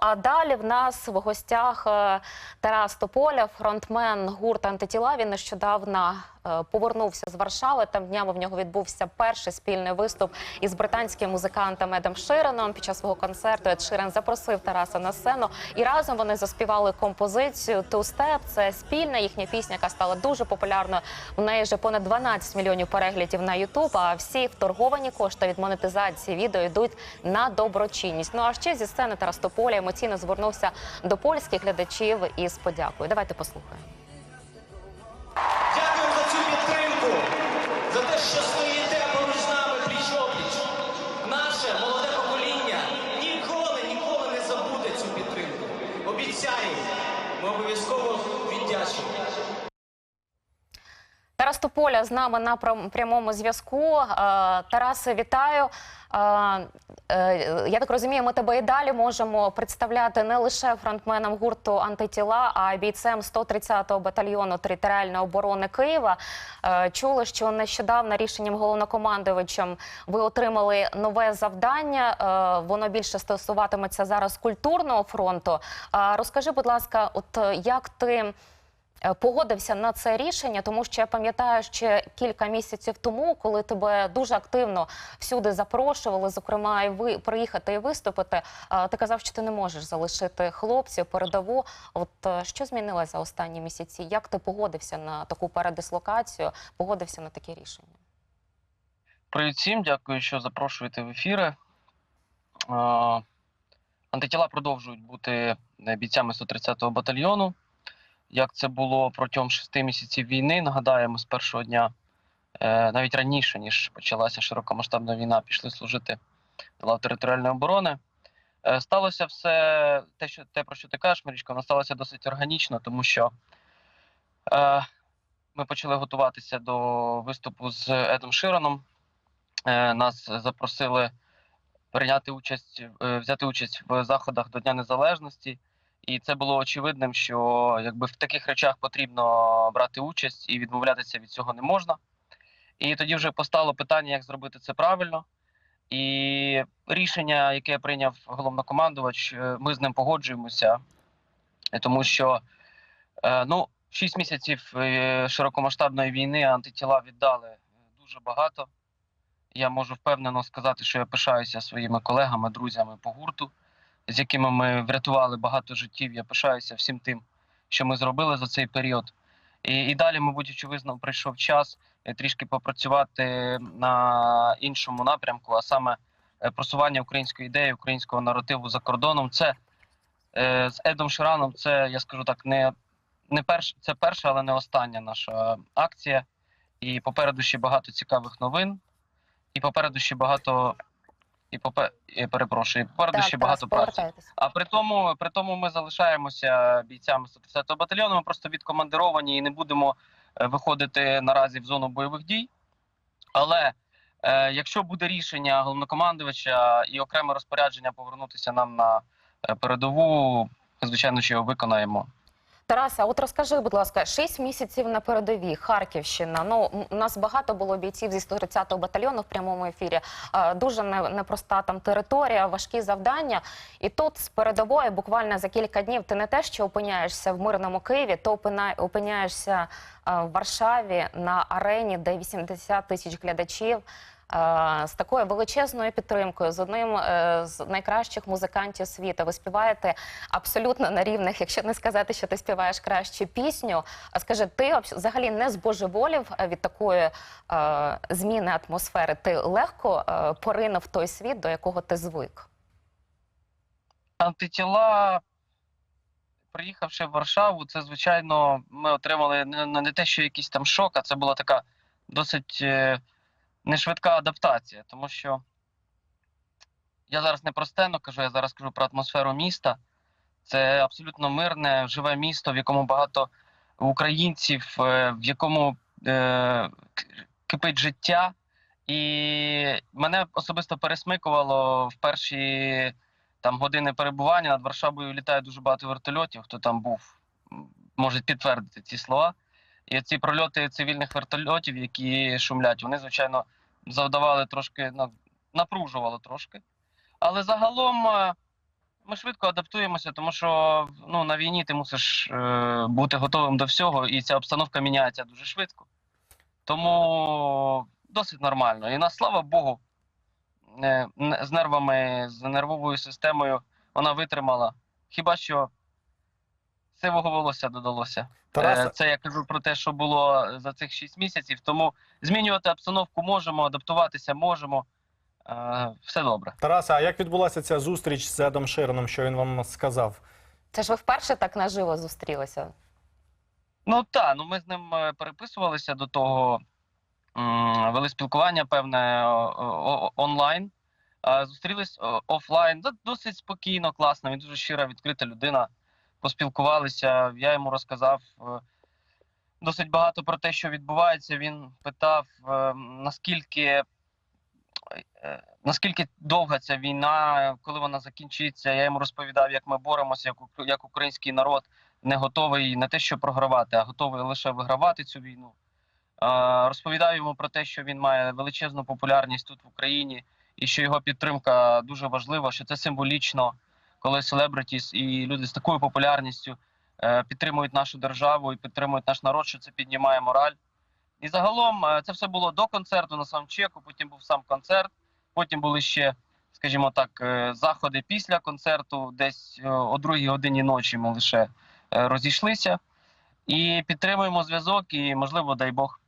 а далі в нас в гостях е, Тарас Тополя, фронтмен гурту антитіла. Він нещодавно е, повернувся з Варшави. Там днями в нього відбувся перший спільний виступ із британським музикантом Едом Ширеном. Під час свого концерту Ед Ширен запросив Тараса на сцену, і разом вони заспівали композицію «Two Step». Це спільна їхня пісня, яка стала дуже популярною. У неї вже понад 12 мільйонів переглядів на Ютуб. А всі вторговані кошти від монетизації відео йдуть на доброчинність. Ну а ще зі сцени Тарас Тополя емоційно звернувся до польських глядачів із подякою. Давайте послухаємо. Дякую за цю підтримку, за те, що Тополя з нами на прям- прямому зв'язку. Е, Тарасе, вітаю. Е, е, Я так розумію, ми тебе і далі можемо представляти не лише фронтменом гурту антитіла, а й бійцем 130-го батальйону територіальної оборони Києва. Чули, що нещодавно рішенням головнокомандувачем ви отримали нове завдання. Воно більше стосуватиметься зараз культурного фронту. Розкажи, будь ласка, от як ти. Е, погодився на це рішення, тому що я пам'ятаю ще кілька місяців тому, коли тебе дуже активно всюди запрошували, зокрема, і ви приїхати і виступити. е, Ти казав, що ти не можеш залишити хлопців передову. От е, що змінилося за останні місяці? Як ти погодився на таку передислокацію? Погодився на таке рішення? Привіт всім, дякую, що запрошуєте в ефіри. Антитіла продовжують бути бійцями 130-го батальйону. Як це було протягом шести місяців війни, нагадаємо, з першого дня, е, навіть раніше, ніж почалася широкомасштабна війна, пішли служити до лав територіальної оборони. Е, Сталося все те, що, те, про що ти кажеш, Марічко, воно сталося досить органічно, тому що е, ми почали готуватися до виступу з Едом Широном. Е, нас запросили прийняти участь, е, взяти участь в заходах до Дня Незалежності. І це було очевидним, що якби в таких речах потрібно брати участь і відмовлятися від цього не можна. І тоді вже постало питання, як зробити це правильно. І рішення, яке прийняв головнокомандувач, е, ми з ним погоджуємося, тому що е, ну, 6 місяців е, широкомасштабної війни антитіла віддали дуже багато. Я можу впевнено сказати, що я пишаюся своїми колегами, друзями по гурту, з якими ми врятували багато життів. Я пишаюся всім тим, що ми зробили за цей період. І, і далі, мабуть, очевидно, прийшов час е, трішки попрацювати на іншому напрямку, а саме е, просування української ідеї, українського наративу за кордоном. Це е, з Едом Шираном, це я скажу так, не, не перш, це перша, але не остання наша акція. І попереду ще багато цікавих новин. І попереду ще багато. І попе... перепрошую, і попереду ще багато праці. А при тому, при тому ми залишаємося бійцями 130-го батальйону. Ми просто відкомандировані і не будемо е, виходити наразі в зону бойових дій. Але е, якщо буде рішення головнокомандувача і окреме розпорядження повернутися нам на е, передову, звичайно, що його виконаємо. Тараса, от розкажи, будь ласка, 6 місяців на передовій, Харківщина. Ну у нас багато було бійців зі 130-го батальйону в прямому ефірі. Дуже не- непроста там територія, важкі завдання. І тут з передової буквально за кілька днів ти не те, що опиняєшся в мирному Києві, то опиняєшся в Варшаві на арені, де 80 тисяч глядачів. З такою величезною підтримкою, з одним е, з найкращих музикантів світу. Ви співаєте абсолютно на рівних, якщо не сказати, що ти співаєш кращу пісню. А скажи, ти взагалі- не збожеволів е, від такої е, зміни атмосфери? Ти легко поринув той світ, до якого ти звик? Антитіла, приїхавши в Варшаву, це, звичайно, ми отримали не те, що якийсь там шок, а це була така досить е, нешвидка адаптація. Тому що я зараз не про сцену кажу, я зараз кажу про атмосферу міста. Це абсолютно мирне, живе місто, в якому багато українців, е, в якому е, кипить життя. І мене особисто пересмикувало в перші там години перебування над Варшавою літає дуже багато вертольотів. Хто там був, може підтвердити ці слова. І ці прольоти цивільних вертольотів, які шумлять, вони, звичайно, завдавали трошки, напружувало трошки. Але загалом е, ми швидко адаптуємося, тому що ну, на війні ти мусиш е, бути готовим до всього, і ця обстановка міняється дуже швидко. Тому досить нормально. І нас, слава Богу, е, з нервами, з нервовою системою вона витримала. Хіба що сивого волосся додалося. Тарасе, Е, Це я кажу про те, що було за цих 6 місяців. Тому змінювати обстановку можемо, адаптуватися можемо. Е, Все добре. Тарасе, а як відбулася ця зустріч з Едом Широном, що він вам сказав? Це ж ви вперше так наживо зустрілися. Ну так, ну ми з ним е, переписувалися до того, вели спілкування певне онлайн. Зустрілись офлайн. Досить спокійно, класно. Він дуже щира, відкрита людина. Поспілкувалися. Я йому розказав е, досить багато про те, що відбувається. Він питав, е, наскільки. е, Наскільки довга ця війна, коли вона закінчиться, я йому розповідав, як ми боремося, як, як український народ не готовий не те, що програвати, а готовий лише вигравати цю війну. Розповідав йому про те, що він має величезну популярність тут в Україні, і що його підтримка дуже важлива, що це символічно, коли селебритіс і люди з такою популярністю е, підтримують нашу державу і підтримують наш народ, що це піднімає мораль. І загалом е, це все було до концерту на саундчеку, потім був сам концерт, потім були ще, скажімо так, е, заходи після концерту, десь о другій годині ночі ми лише розійшлися. І підтримуємо зв'язок, і, можливо, дай Бог,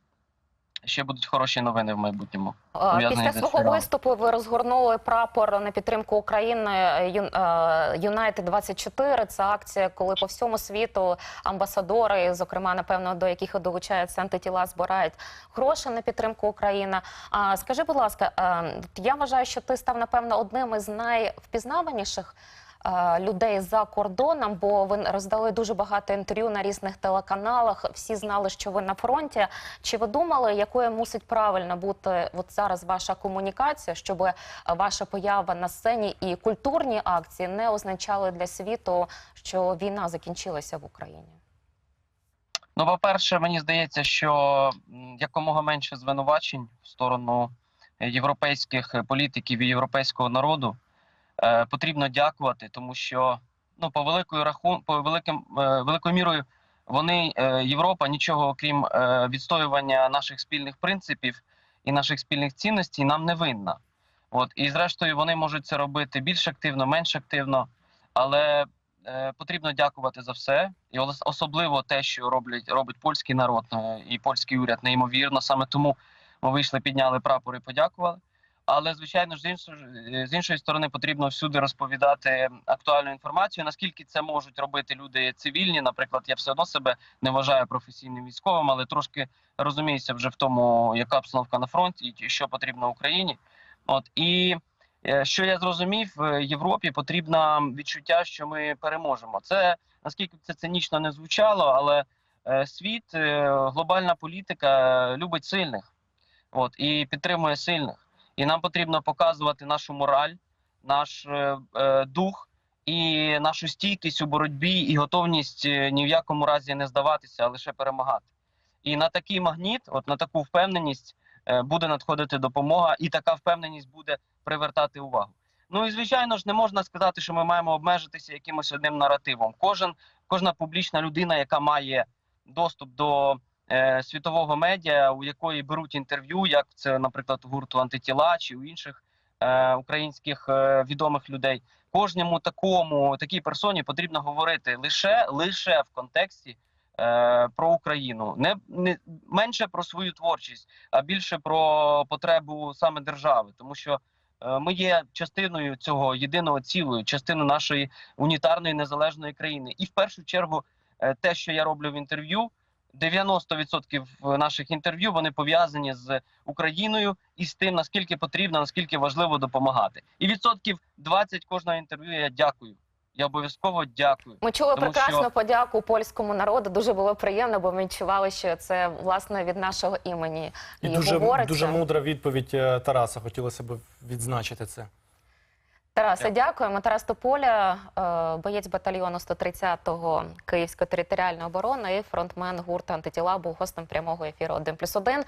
ще будуть хороші новини в майбутньому. Е, Після свого виступу ви розгорнули прапор на підтримку України Юнайтед 24 Це акція, коли по всьому світу амбасадори, зокрема, напевно, до яких долучаються антитіла, збирають гроші на підтримку України. А скажи, будь ласка, е, я вважаю, що ти став напевно одним із найвпізнаваніших. Е, Людей за кордоном, бо ви роздали дуже багато інтерв'ю на різних телеканалах. Всі знали, що ви на фронті. Чи ви думали, якою мусить правильно бути от зараз ваша комунікація, щоб ваша поява на сцені і культурні акції не означали для світу, що війна закінчилася в Україні? Ну, по-перше, мені здається, що якомога менше звинувачень в сторону е, європейських е, політиків і європейського народу е, потрібно дякувати, тому що ну, по великою рахун, по великим е, великою мірою вони, е, Європа, нічого окрім е, відстоювання наших спільних принципів і наших спільних цінностей нам не винна. От і зрештою вони можуть це робити більш активно, менш активно, але е, потрібно дякувати за все, і ос- особливо те, що роблять робить польський народ е, і польський уряд, неймовірно. Саме тому ми вийшли, підняли прапор і подякували. Але звичайно ж з іншої е, з іншої сторони потрібно всюди розповідати актуальну інформацію. Наскільки це можуть робити люди цивільні? Наприклад, я все одно себе не вважаю професійним військовим, але трошки розуміюся вже в тому, яка обстановка на фронті і що потрібно Україні. От і Е, Що я зрозумів, в Європі потрібно відчуття, що ми переможемо. Це наскільки це цинічно не звучало, але е, світ, глобальна політика любить сильних, от і підтримує сильних. І нам потрібно показувати нашу мораль, наш е, е, дух і нашу стійкість у боротьбі і готовність е, ні в якому разі не здаватися, а лише перемагати. І на такий магніт, от на таку впевненість, е, буде надходити допомога, і така впевненість буде привертати увагу. Ну і звичайно ж не можна сказати, що ми маємо обмежитися якимось одним наративом. Кожен, кожна публічна людина, яка має доступ до е, світового медіа, у якої беруть інтерв'ю, як це, наприклад, у гурту антитіла чи у інших е, українських е, відомих людей. Кожному такому такій персоні потрібно говорити лише лише в контексті е, про Україну, не, не менше про свою творчість, а більше про потребу саме держави, тому що. Ми є частиною цього єдиного цілого, частиною нашої унітарної незалежної країни. І в першу чергу, те, що я роблю в інтерв'ю, 90% наших інтерв'ю вони пов'язані з Україною і з тим, наскільки потрібно, наскільки важливо допомагати. І відсотків 20 кожного інтерв'ю я дякую. Я обов'язково дякую. Ми чули Тому прекрасну що- подяку польському народу. Дуже було приємно, бо ми відчували, що це власне від нашого імені І і, дуже, говориться. дуже мудра відповідь е, Тараса. Хотілося б відзначити це. Тарасе, дякуємо. Тарас Тополя, е, боєць батальйону 130-го Київської територіальної оборони і фронтмен гурту антитіла був гостем прямого ефіру 1+,1.